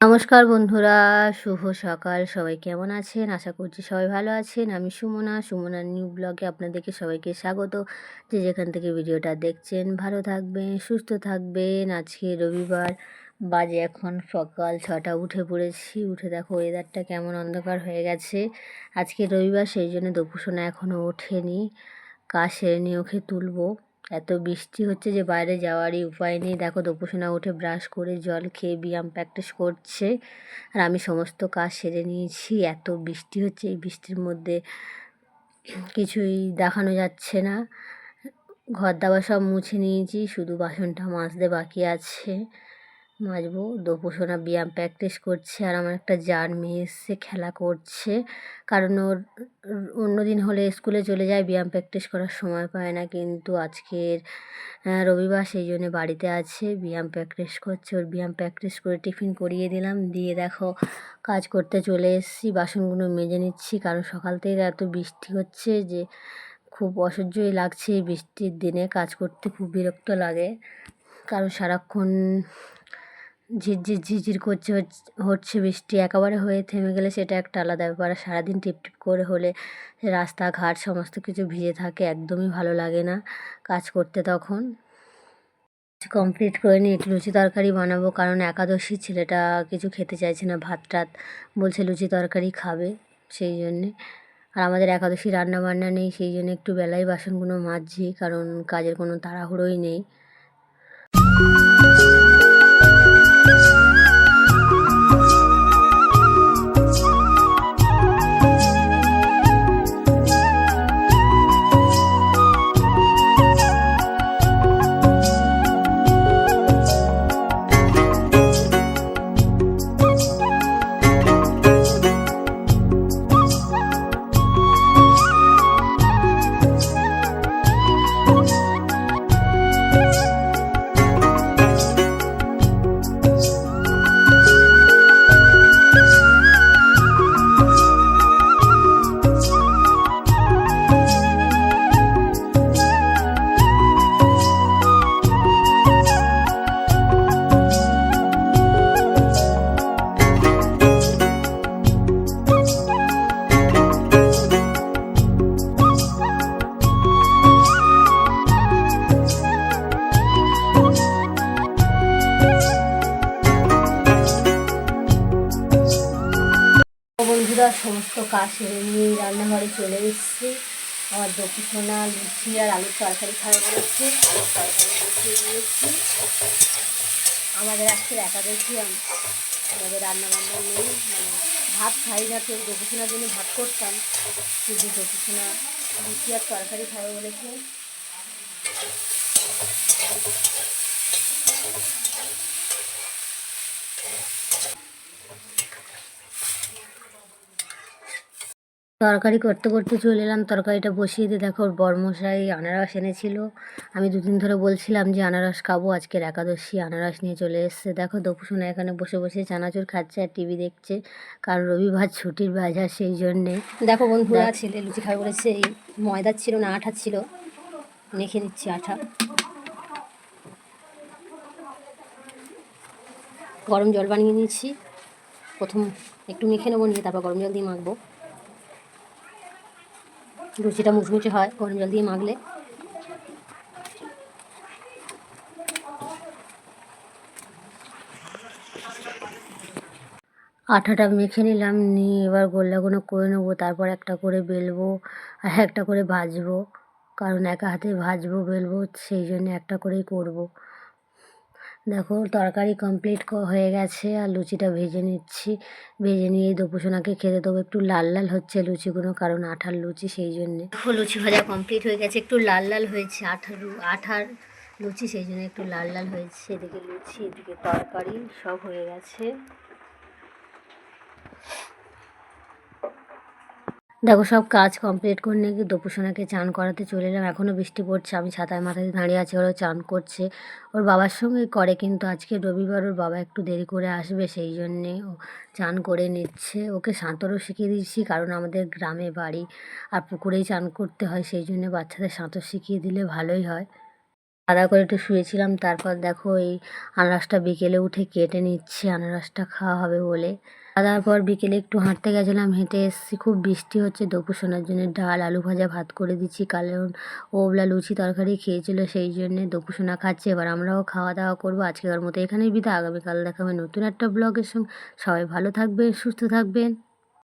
নমস্কার বন্ধুরা, শুভ সকাল। সবাই কেমন আছেন? আশা করছি সবাই ভালো আছেন। আমি সুমনা, সুমনার নিউ ব্লগে আপনাদেরকে সবাইকে স্বাগত। যে যেখান থেকে ভিডিওটা দেখছেন, ভালো থাকবেন, সুস্থ থাকবেন। আজকে রবিবার, বাজে এখন সকাল ছটা, উঠে পড়েছি। উঠে দেখো ওয়েদারটা কেমন অন্ধকার হয়ে গেছে। আজকে রবিবার, সেই জন্য দুপুসোনা এখনও ওঠেনি। কাজ সেরে নিয়ে ওকে তুলবো। এত বৃষ্টি হচ্ছে যে বাইরে যাওয়ারই উপায় নেই। দেখো দোপসোনা উঠে ব্রাশ করে জল খেয়ে ব্যায়াম প্র্যাকটিস করছে। আর আমি সমস্ত কাজ সেরে নিয়েছি। এত বৃষ্টি হচ্ছে, এই বৃষ্টির মধ্যে কিছুই দেখানো যাচ্ছে না। ঘর দাবার সব মুছে নিয়েছি, শুধু বাসনটা মাজতে বাকি আছে। মাজবো দোপোসোনা ব্যায়াম প্র্যাকটিস করছে আর আমার একটা জার মেয়ে এসছে, খেলা করছে। কারণ ওর অন্য দিন হলে স্কুলে চলে যায়, ব্যায়াম প্র্যাকটিস করার সময় পায় না। কিন্তু আজকের রবিবার সেই জন্য বাড়িতে আছে, ব্যায়াম প্র্যাকটিস করছে। ওর ব্যায়াম প্র্যাকটিস করে টিফিন করিয়ে দিলাম। দিয়ে দেখো, কাজ করতে চলে এসেছি, বাসনগুলো মেজে নিচ্ছি। কারণ সকাল থেকে এত বৃষ্টি হচ্ছে যে, খুব অসহ্যই লাগছে এই বৃষ্টির দিনে। কাজ করতে খুব বিরক্ত লাগে। কারণ সারাক্ষণ ঝিরঝির ঝিরঝির করছে, হচ্ছে বৃষ্টি, একেবারে হয়ে থেমে গেলে সেটা একটা আলাদা ব্যাপার। আর সারাদিন টিপটিপ করে হলে রাস্তাঘাট সমস্ত কিছু ভিজে থাকে, একদমই ভালো লাগে না কাজ করতে তখন। কমপ্লিট করে নিয়ে একটু লুচি তরকারি বানাবো, কারণ একাদশী ছেলেটা কিছু খেতে চাইছে না, ভাত টাত বলছে লুচি তরকারি খাবে সেই জন্যে। আর আমাদের একাদশী রান্না বান্না নেই, সেই জন্য একটু বেলায় বাসনগুলো মাজছি, কারণ কাজের কোনো তাড়াহুড়োই নেই। Thank you. বন্ধুরা সমস্ত কাজ সেরে নিয়ে রান্নাঘরে চলে এসেছি। আমার সোনা লুচি আর আলুর তরকারি খাওয়া বলেছি আলুর তরকারি বসিয়ে দিয়েছি। আমাদের আজকে একাদশী আমাদের রান্না বান্না নেই। মানে ভাত খাই না, কেউ সোনার জন্য ভাত করতাম। কিন্তু সোনা লুচি আর তরকারি খাওয়া বলেছে। তরকারি করতে করতে চলে এলাম। তরকারিটা বসিয়ে দিয়ে দেখো বরমশাই আনারস এনেছিল। আমি দুদিন ধরে বলছিলাম যে আনারস খাব। আজকের একাদশী আনারস নিয়ে চলে এসছে। দেখো দপুসোনা এখানে বসে বসে চানাচুর খাচ্ছে আর টিভি দেখছে। কারণ রবিবার ছুটির বাজার সেই জন্যে। দেখো বন্ধুরা ছেলে লুচি খাবে বলেছে এই ময়দার ছিল না আঠা ছিল। মেখে নিচ্ছি আঠা। গরম জল বানিয়ে নিচ্ছি। প্রথম একটু মেখে নেব নিয়ে তারপর গরম জল দিয়ে মাখবো। লুচিটা মুচমুচে হয়, গরম জল দিয়ে মাখলে। আঠাটা মেখে নিলাম, নিয়ে এবার গোল্লাগুলো করে নেব, তারপর একটা করে বেলবো, আর একটা করে ভাজবো, কারণ একা হাতে ভাজবো, বেলবো, সেই জন্য একটা করেই করব। দেখো, তরকারি কমপ্লিট হয়ে গেছে, আর লুচিটা ভেজে নিচ্ছি। ভেজে নিয়ে দোপুসোনাকে খেতে দেবো। একটু লাল লাল হচ্ছে লুচিগুলো, কারণ আঠার লুচি সেই জন্যে। দেখো, লুচি ভাজা কমপ্লিট হয়ে গেছে, একটু লাল লাল হয়েছে। আঠার আঠার লুচি সেই জন্য একটু লাল লাল হয়েছে। এদিকে লুচি, এদিকে তরকারি, সব হয়ে গেছে। দেখো, সব কাজ কমপ্লিট করে নিয়ে দোপুসোনাকে চান করাতে চলে এলাম। এখনও বৃষ্টি পড়ছে, আমি ছাতায় মাথায় দাঁড়িয়ে আছি ওরা চান করছে। ওর বাবার সঙ্গে করে, কিন্তু আজকে রবিবার ওর বাবা একটু দেরি করে আসবে, সেই জন্যে ও চান করে নিচ্ছে। ওকে সাঁতারও শিখিয়ে দিচ্ছি কারণ আমাদের গ্রামে বাড়ি আর পুকুরেই চান করতে হয়, সেই জন্যে বাচ্চাদের সাঁতার শিখিয়ে দিলে ভালোই হয়। দাওয়া করে একটু শুয়েছিলাম, তারপর দেখো এই আনারসটা বিকেলে উঠে কেটে নিচ্ছি, আনারসটা খাওয়া হবে বলে। খাওয়া পর বিকেলে একটু হাঁটতে গেছিলাম, হেঁটে এসেছি, খুব বৃষ্টি হচ্ছে, দপু সোনার জন্য ডাল, আলু ভাজা, ভাত করে দিচ্ছি, কারণ ওবলা লুচি তরকারি খেয়েছিল, সেই জন্যে দপু সোনা খাচ্ছে। এবার আমরাও খাওয়া দাওয়া করব, আজকের মতো এখানেই বিদা আগামীকাল দেখাবে নতুন একটা ব্লগের সঙ্গে। সবাই ভালো থাকবেন, সুস্থ থাকবেন।